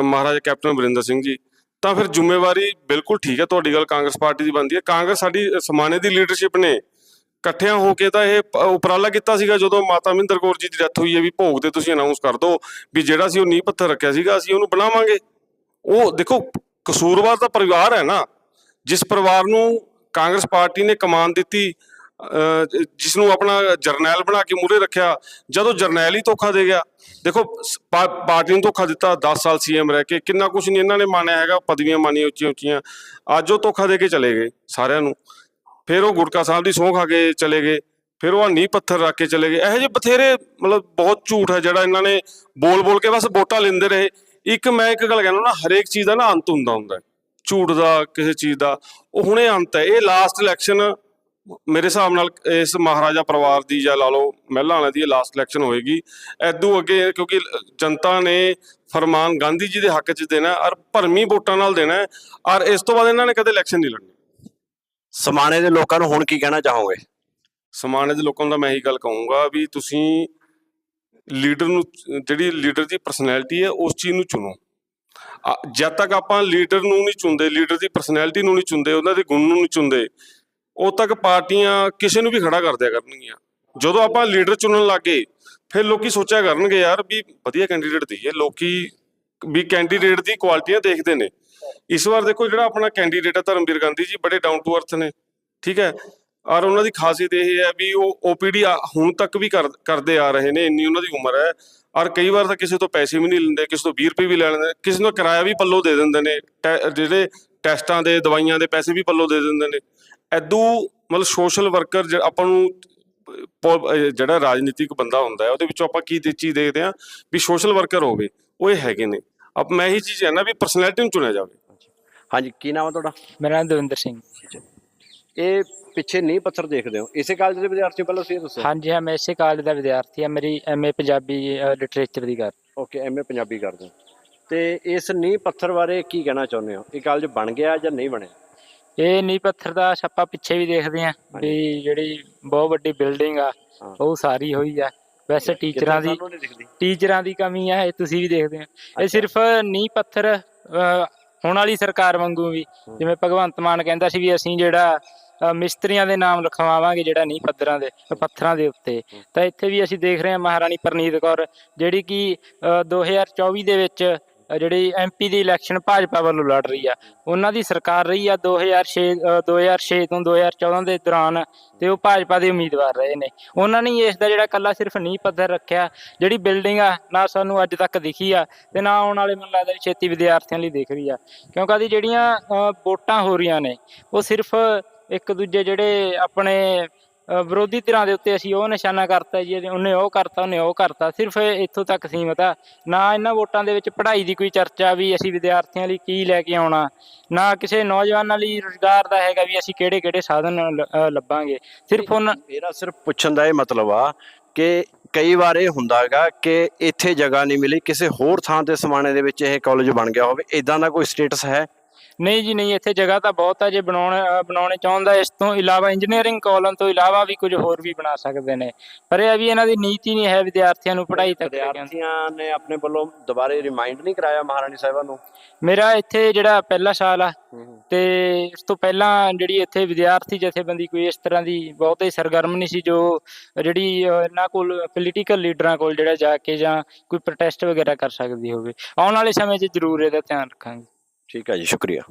ਮਹਾਰਾਜਾ ਕੈਪਟਨ ਅਮਰਿੰਦਰ ਸਿੰਘ ਜੀ। ਤਾਂ ਫਿਰ ਜ਼ਿੰਮੇਵਾਰੀ ਬਿਲਕੁਲ ਠੀਕ ਹੈ, ਤੁਹਾਡੀ ਗੱਲ ਕਾਂਗਰਸ ਪਾਰਟੀ ਦੀ ਬਣਦੀ ਹੈ। ਕਾਂਗਰਸ ਸਾਡੀ ਸਮਾਨੇ ਦੀ ਲੀਡਰਸ਼ਿਪ ਨੇ। ਇਕੱਠਿਆਂ ਹੋ ਕੇ ਤਾਂ ਇਹ ਉਪਰਾਲਾ ਕੀਤਾ ਸੀਗਾ, ਜਦੋਂ ਮਾਤਾ ਮਹਿੰਦਰ ਕੌਰ ਜੀ ਦੀ ਡੈਥ ਹੋਈ ਹੈ ਵੀ ਭੋਗ ਤੇ ਤੁਸੀਂ ਅਨਾਉਂਸ ਕਰ ਦਿਓ ਵੀ ਜਿਹੜਾ ਸੀ ਉਹ ਨੀਂਹ ਪੱਥਰ ਰੱਖਿਆ ਸੀਗਾ, ਅਸੀਂ ਉਹਨੂੰ ਬਣਾਵਾਂਗੇ। ਉਹ ਦੇਖੋ, ਕਸੂਰਵਾਰ ਦਾ ਪਰਿਵਾਰ ਹੈ ਨਾ। ਜਿਸ ਪਰਿਵਾਰ ਨੂੰ ਕਾਂਗਰਸ ਪਾਰਟੀ ਨੇ ਕਮਾਨ ਦਿੱਤੀ ਜਿਸ ਨੂੰ ਆਪਣਾ ਜਰਨੈਲ ਬਣਾ ਕੇ ਮੂਰੇ ਰੱਖਿਆ, ਜਦੋਂ ਜਰਨੈਲ ਹੀ ਧੋਖਾ ਦੇ ਗਿਆ। ਦੇਖੋ, ਸ- ਪਾਰਟੀ ਨੂੰ ਧੋਖਾ ਦਿੱਤਾ 10 ਸਾਲ ਸੀਐਮ ਰਹਿ ਕੇ, ਕਿੰਨਾ ਕੁਝ ਨਹੀਂ ਇਹਨਾਂ ਨੇ ਮਾਣਿਆ ਹੈਗਾ, ਪਦਵੀਆਂ ਮਾਨੀਆਂ ਉੱਚੀਆਂ ਉੱਚੀਆਂ। ਅੱਜ ਉਹ ਧੋਖਾ ਦੇ ਕੇ ਚਲੇ ਗਏ, ਸਾਰਿਆਂ ਨੂੰ। ਫਿਰ ਉਹ ਗੁਰਕਾ ਸਾਹਿਬ ਦੀ ਸਹੁੰ ਖਾ ਕੇ ਚਲੇ ਗਏ, ਫਿਰ ਉਹ ਨੀਂਹ ਪੱਥਰ ਰੱਖ ਕੇ ਚਲੇ ਗਏ। ਇਹੋ ਜਿਹੇ ਬਥੇਰੇ, ਮਤਲਬ ਬਹੁਤ ਝੂਠ ਹੈ ਜਿਹੜਾ ਇਹਨਾਂ ਨੇ ਬੋਲ ਬੋਲ ਕੇ ਬਸ ਵੋਟਾਂ ਲੈਂਦੇ ਰਹੇ। ਇੱਕ ਮੈਂ ਇੱਕ ਗੱਲ ਕਹਿੰਦਾ ਨਾ, ਹਰੇਕ ਚੀਜ਼ ਦਾ ਨਾ ਅੰਤ ਹੁੰਦਾ ਹੁੰਦਾ ਝੂਠ ਦਾ, ਕਿਸੇ ਚੀਜ਼ ਦਾ। ਉਹ ਹੁਣੇ ਅੰਤ ਹੈ। ਇਹ ਲਾਸਟ ਇਲੈਕਸ਼ਨ ਮੇਰੇ ਹਿਸਾਬ ਨਾਲ ਇਸ ਮਹਾਰਾਜਾ ਪਰਿਵਾਰ ਦੀ ਜਾਂ ਲਾ ਲਓ ਮਹਿਲਾ ਵਾਲਿਆਂ ਦੀ ਲਾਸਟ ਇਲੈਕਸ਼ਨ ਹੋਏਗੀ। ਐਦੂ ਅੱਗੇ ਕਿਉਂਕਿ ਜਨਤਾ ਨੇ ਫਰਮਾਨ ਗਾਂਧੀ ਜੀ ਦੇ ਹੱਕ 'ਚ ਦੇਣਾ ਔਰ ਭਰਮੀ ਵੋਟਾਂ ਨਾਲ ਦੇਣਾ ਔਰ ਇਸ ਤੋਂ ਬਾਅਦ ਇਹਨਾਂ ਨੇ ਕਦੇ ਇਲੈਕਸ਼ਨ ਨਹੀਂ ਲੜਨੀ।
ਸਮਾਣੇ ਦੇ ਲੋਕਾਂ ਨੂੰ ਹੁਣ ਕੀ ਕਹਿਣਾ ਚਾਹੋਗੇ?
ਸਮਾਨੇ ਦੇ ਲੋਕਾਂ ਨੂੰ ਤਾਂ ਮੈਂ ਇਹੀ ਗੱਲ ਕਹੂੰਗਾ ਵੀ ਤੁਸੀਂ ਲੀਡਰ ਨੂੰ ਜਿਹੜੀ ਲੀਡਰ ਦੀ ਪਰਸਨੈਲਿਟੀ ਹੈ ਉਸ ਚੀਜ਼ ਨੂੰ ਚੁਣੋ। ਜਦ ਤੱਕ ਆਪਾਂ ਲੀਡਰ ਨੂੰ ਨਹੀਂ ਚੁਣਦੇ ਲੀਡਰ ਦੀ ਪਰਸਨੈਲਿਟੀ ਨੂੰ ਨਹੀਂ ਚੁਣਦੇ ਉਹਨਾਂ ਦੇ ਗੁਣ ਨੂੰ ਨਹੀਂ ਚੁਣਦੇ ਉਦ ਤੱਕ ਪਾਰਟੀਆਂ ਕਿਸੇ ਨੂੰ ਵੀ ਖੜਾ ਕਰ ਦਿਆ ਕਰਨਗੀਆਂ। ਜਦੋਂ ਆਪਾਂ ਲੀਡਰ ਚੁਣਨ ਲੱਗੇ, ਫਿਰ ਲੋਕੀ ਸੋਚਿਆ ਕਰਨਗੇ, ਯਾਰ ਵੀ ਵਧੀਆ ਕੈਂਡੀਡੇਟ ਦਈਏ ਲੋਕੀ ਵੀ ਕੈਂਡੀਡੇਟ ਦੀ ਕੁਆਲਿਟੀਆਂ ਦੇਖਦੇ ਨੇ। ਇਸ ਵਾਰ ਦੇਖੋ ਜਿਹੜਾ ਆਪਣਾ ਕੈਂਡੀਡੇਟ ਹੈ ਧਰਮਵੀਰ ਗਾਂਧੀ ਜੀ, ਬੜੇ ਡਾਊਨ ਟੂ ਅਰਥ ਨੇ। ਠੀਕ ਹੈ? ਔਰ ਉਹਨਾਂ ਦੀ ਖਾਸੀਅਤ ਇਹ ਹੈ ਵੀ ਉਹ ਓਪੀਡੀ ਹੁਣ ਤੱਕ ਵੀ ਕਰਦੇ ਆ ਰਹੇ ਨੇ। ਇੰਨੀ ਉਹਨਾਂ ਦੀ ਉਮਰ ਹੈ। ਔਰ ਕਈ ਵਾਰ ਤਾਂ ਕਿਸੇ ਤੋਂ ਪੈਸੇ ਵੀ ਨਹੀਂ ਲੈਂਦੇ, ਕਿਸੇ ਤੋਂ 20 ਰੁਪਏ ਵੀ ਲੈ ਲੈਂਦੇ। ਕਿਸੇ ਨੂੰ ਕਿਰਾਇਆ ਵੀ ਪੱਲੋਂ ਦੇ ਦਿੰਦੇ ਨੇ। ਟੈ- ਜਿਹੜੇ ਟੈਸਟਾਂ ਦੇ, ਦਵਾਈਆਂ ਦੇ ਪੈਸੇ ਵੀ ਪੱਲੋਂ ਦੇ ਦਿੰਦੇ ਨੇ। ਐਦੂ ਮਤਲਬ ਸੋਸ਼ਲ ਵਰਕਰ ਆਪਾਂ ਨੂੰ ਜਿਹੜਾ ਰਾਜਨੀਤਿਕ ਬੰਦਾ ਹੁੰਦਾ ਹੈ ਉਹਦੇ ਵਿੱਚੋਂ ਆਪਾਂ ਕੀ ਚੀਜ਼ ਦੇਖਦੇ ਆ ਵੀ ਸੋਸ਼ਲ ਵਰਕਰ ਹੋਵੇ ਉਹ ਇਹ ਹੈਗੇ ਨੇ। ਅਬ ਮੈਂ ਇਹੀ ਚੀਜ਼ ਹੈ ਨਾ ਵੀ ਪਰਸਨੈਲਿਟੀ ਨੂੰ ਚੁਣਿਆ ਜਾਵੇ।
ਹਾਂਜੀ ਕੀ ਨਾਮ ਹੈ ਤੁਹਾਡਾ?
ਮੇਰਾ ਨਾਮ ਦਵਿੰਦਰ ਸਿੰਘ।
ਇਹ ਪਿੱਛੇ ਨੀਂਹ ਪੱਥਰ ਦੇਖਦੇ ਹੋ। ਇਸੇ ਕਾਲਜ ਦੇ ਵਿਦਿਆਰਥੀ ਪਹਿਲਾਂ ਤੁਸੀਂ ਇਹ ਦੱਸੋ।
ਹਾਂਜੀ ਹਾਂ ਮੈਂ ਇਸੇ ਕਾਲਜ ਦਾ ਵਿਦਿਆਰਥੀ ਹਾਂ। ਮੇਰੀ ਐਮਏ ਪੰਜਾਬੀ ਲਿਟਰੇਚਰ ਦੀ ਕਰ
ਓਕੇ ਐਮਏ ਪੰਜਾਬੀ ਕਰਦੇ ਹੋ। ਤੇ ਇਸ ਨੀਂਹ ਪੱਥਰ ਬਾਰੇ ਕੀ ਕਹਿਣਾ ਚਾਹੁੰਦੇ ਹੋ? ਇਹ ਕਾਲਜ ਬਣ ਗਿਆ ਜਾਂ ਨਹੀਂ ਬਣਿਆ?
ਇਹ ਨੀ ਪੱਥਰ ਦਾ ਛੱਪਾ ਪਿੱਛੇ ਵੀ ਦੇਖਦੇ ਆ ਵੀ ਜਿਹੜੀ ਬਹੁਤ ਵੱਡੀ ਬਿਲਡਿੰਗ ਆ
ਹਾਂ।
ਉਹ ਸਾਰੀ ਹੋਈ ਆ। ਵੈਸੇ ਟੀਚਰਾਂ ਦੀ
ਸਾਨੂੰ ਨਹੀਂ ਦਿਖਦੀ।
ਟੀਚਰਾਂ ਦੀ ਕਮੀ ਆ ਇਹ ਤੁਸੀਂ ਵੀ ਦੇਖਦੇ ਆ ਇਹ ਸਿਰਫ ਨੀ ਪੱਥਰ ਅਹ, ਹੁਣ ਵਾਲੀ ਸਰਕਾਰ ਵਾਂਗੂ ਵੀ। ਜਿਵੇਂ ਭਗਵੰਤ ਮਾਨ ਕਹਿੰਦਾ ਸੀ ਵੀ ਅਸੀਂ ਜਿਹੜਾ ਅਹ, ਮਿਸਤਰੀਆਂ ਦੇ ਨਾਮ ਲਿਖਵਾਵਾਂਗੇ ਜਿਹੜਾ ਨੀ ਪੱਥਰਾਂ ਦੇ ਪੱਥਰਾਂ ਦੇ ਉੱਤੇ। ਤਾਂ ਇੱਥੇ ਵੀ ਅਸੀਂ ਦੇਖ ਰਹੇ ਹਾਂ ਮਹਾਰਾਣੀ ਪ੍ਰਨੀਤ ਕੌਰ ਜਿਹੜੀ ਕਿ ਅਹ, 2024 ਦੇ ਵਿੱਚ ਜਿਹੜੀ ਐਮਪੀ ਦੀ ਇਲੈਕਸ਼ਨ ਭਾਜਪਾ ਵੱਲੋਂ ਲੜ ਰਹੀ ਆ ਉਹਨਾਂ ਦੀ ਸਰਕਾਰ ਰਹੀ ਆ 2006 ਅਹ, 2006 ਤੋਂ 2014 ਦੇ ਦੌਰਾਨ ਤੇ ਉਹ ਭਾਜਪਾ ਦੇ ਉਮੀਦਵਾਰ ਰਹੇ ਨੇ। ਉਹਨਾਂ ਨੇ ਇਸ ਦਾ ਜਿਹੜਾ ਕੱਲਾ ਸਿਰਫ ਨੀਂਹ ਪੱਥਰ ਰੱਖਿਆ ਜਿਹੜੀ ਬਿਲਡਿੰਗ ਆ ਨਾ ਸਾਨੂੰ ਅੱਜ ਤੱਕ ਦਿਖੀ ਆ ਤੇ ਨਾ ਆਉਣ ਵਾਲੇ ਮੈਨੂੰ ਲੱਗਦਾ ਛੇਤੀ ਵਿਦਿਆਰਥੀਆਂ ਲਈ ਦਿਖ ਰਹੀ ਆ। ਕਿਉਂਕਿ ਆਦੀ ਜਿਹੜੀਆਂ ਵੋਟਾਂ ਹੋ ਰਹੀਆਂ ਨੇ ਉਹ ਸਿਰਫ ਇੱਕ ਦੂਜੇ ਜਿਹੜੇ ਆਪਣੇ ਵਿਰੋਧੀ ਧਿਰਾਂ ਦੇ ਉੱਤੇ ਅਸੀਂ ਉਹ ਨਿਸ਼ਾਨਾ ਕਰਤਾ ਜੀ ਉਹਨੇ ਉਹ ਕਰਤਾ ਉਹਨੇ ਉਹ ਕਰਤਾ। ਸਿਰਫ ਇੱਥੋਂ ਤੱਕ ਸੀਮਤ ਆ। ਨਾ ਇਹਨਾਂ ਵੋਟਾਂ ਦੇ ਵਿੱਚ ਪੜ੍ਹਾਈ ਦੀ ਕੋਈ ਚਰਚਾ ਵੀ ਅਸੀਂ ਵਿਦਿਆਰਥੀਆਂ ਲਈ ਕੀ ਲੈ ਕੇ ਆਉਣਾ ਨਾ ਕਿਸੇ ਨੌਜਵਾਨਾਂ ਲਈ ਰੁਜ਼ਗਾਰ ਦਾ ਹੈਗਾ ਵੀ ਅਸੀਂ ਕਿਹੜੇ ਕਿਹੜੇ ਸਾਧਨ ਲੱਭਾਂਗੇ। ਸਿਰਫ ਉਹਨਾਂ
ਮੇਰਾ ਸਿਰਫ ਪੁੱਛਣ ਦਾ ਇਹ ਮਤਲਬ ਆ ਕਿ ਕਈ ਵਾਰ ਇਹ ਹੁੰਦਾ ਹੈਗਾ ਕਿ ਇੱਥੇ ਜਗ੍ਹਾ ਨਹੀਂ ਮਿਲੀ ਕਿਸੇ ਹੋਰ ਥਾਂ ਤੇ ਸਮਾਣੇ ਦੇ ਵਿੱਚ ਇਹ ਕਾਲਜ ਬਣ ਗਿਆ ਹੋਵੇ ਇਦਾਂ ਦਾ ਕੋਈ ਸਟੇਟਸ ਹੈ?
ਨਹੀਂ ਜੀ ਨਹੀਂ ਇੱਥੇ ਜਗ੍ਹਾ ਤਾਂ ਬਹੁਤ ਆ ਜੇ ਬਣਾਉਣ ਬਣਾਉਣੇ ਚਾਹੁੰਦਾ ਇਸ ਤੋਂ ਇਲਾਵਾ ਇੰਜੀਨੀਅਰਿੰਗ ਕਾਲਜ ਤੋਂ ਇਲਾਵਾ ਵੀ ਕੁਝ ਹੋਰ ਵੀ ਬਣਾ ਸਕਦੇ ਨੇ। ਪਰ ਇਹ ਵੀ ਇਹਨਾਂ ਦੀ ਨੀਤੀ ਨਹੀਂ ਹੈ ਵਿਦਿਆਰਥੀਆਂ ਨੂੰ ਪੜ੍ਹਾਈ ਤੱਕ।
ਵਿਦਿਆਰਥੀਆਂ ਨੇ ਆਪਣੇ ਵੱਲੋਂ ਦੁਬਾਰੇ ਰਿਮਾਈਂਡ ਨਹੀਂ ਕਰਾਇਆ ਮਹਾਰਾਣੀ ਸਾਹਿਬਾਂ ਨੂੰ?
ਮੇਰਾ ਇੱਥੇ ਜਿਹੜਾ ਪਹਿਲਾ ਸਾਲ ਆ ਤੇ ਇਸ ਤੋਂ ਪਹਿਲਾਂ ਜਿਹੜੀ ਇੱਥੇ ਵਿਦਿਆਰਥੀ ਜਥੇਬੰਦੀ ਕੋਈ ਇਸ ਤਰ੍ਹਾਂ ਦੀ ਬਹੁਤੇ ਸਰਗਰਮ ਨਹੀਂ ਸੀ ਜੋ ਜਿਹੜੀ ਇਹਨਾਂ ਕੋਲ ਪੋਲੀਟੀਕਲ ਲੀਡਰਾਂ ਕੋਲ ਜਿਹੜਾ ਜਾ ਕੇ ਜਾਂ ਕੋਈ ਪ੍ਰੋਟੈਸਟ ਵਗੈਰਾ ਕਰ ਸਕਦੀ ਹੋਵੇ। ਆਉਣ ਵਾਲੇ ਸਮੇਂ 'ਚ ਜ਼ਰੂਰ ਇਹਦਾ ਧਿਆਨ ਰੱਖਾਂਗੇ।
ਠੀਕ ਹੈ ਜੀ ਸ਼ੁਕਰੀਆ।